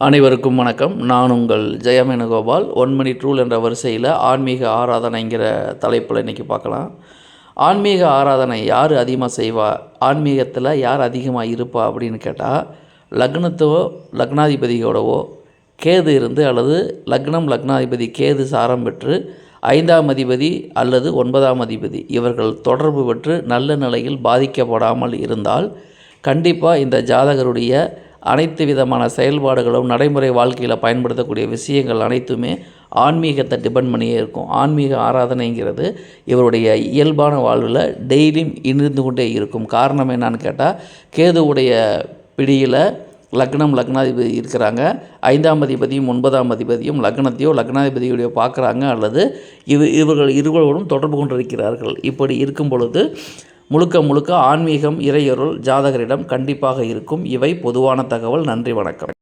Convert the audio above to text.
அனைவருக்கும் வணக்கம். நான் உங்கள் ஜெயமேனுகோபால். ஒன் மினிட் ரூல் என்ற வரிசையில் ஆன்மீக ஆராதனைங்கிற தலைப்பில் இன்றைக்கி பார்க்கலாம். ஆன்மீக ஆராதனை யார் அதிகமாக செய்வா? ஆன்மீகத்தில் யார் அதிகமாக இருப்பா அப்படின்னு கேட்டால் லக்னத்தோ லக்னாதிபதியோடவோ கேது இருந்து அல்லது லக்னம் லக்னாதிபதி கேது சாரம் பெற்று ஐந்தாம் அதிபதி அல்லது ஒன்பதாம் அதிபதி இவர்கள் தொடர்பு பெற்று நல்ல நிலையில் பாதிக்கப்படாமல் இருந்தால் கண்டிப்பாக இந்த ஜாதகருடைய அனைத்து விதமான செயல்பாடுகளும் நடைமுறை வாழ்க்கையில் பயன்படுத்தக்கூடிய விஷயங்கள் அனைத்துமே ஆன்மீகத்தை டிபெண்ட் பண்ணியே இருக்கும். ஆன்மீக ஆராதனைங்கிறது இவருடைய இயல்பான வாழ்வில் டெய்லியும் இருந்து கொண்டே இருக்கும். காரணம் என்னான்னு கேட்டால் கேதுவுடைய பிடியில் லக்னம் லக்னாதிபதி இருக்கிறாங்க. ஐந்தாம் அதிபதியும் ஒன்பதாம் அதிபதியும் லக்னத்தையோ லக்னாதிபதியுடைய பார்க்குறாங்க அல்லது இவ இவர்கள் இருவரோடும் தொடர்பு கொண்டிருக்கிறார்கள். இப்படி இருக்கும் பொழுது முழுக்க முழுக்க ஆன்மீகம் இறையொருள் ஜாதகரிடம் கண்டிப்பாக இருக்கும். இவை பொதுவான தகவல். நன்றி வணக்கம்.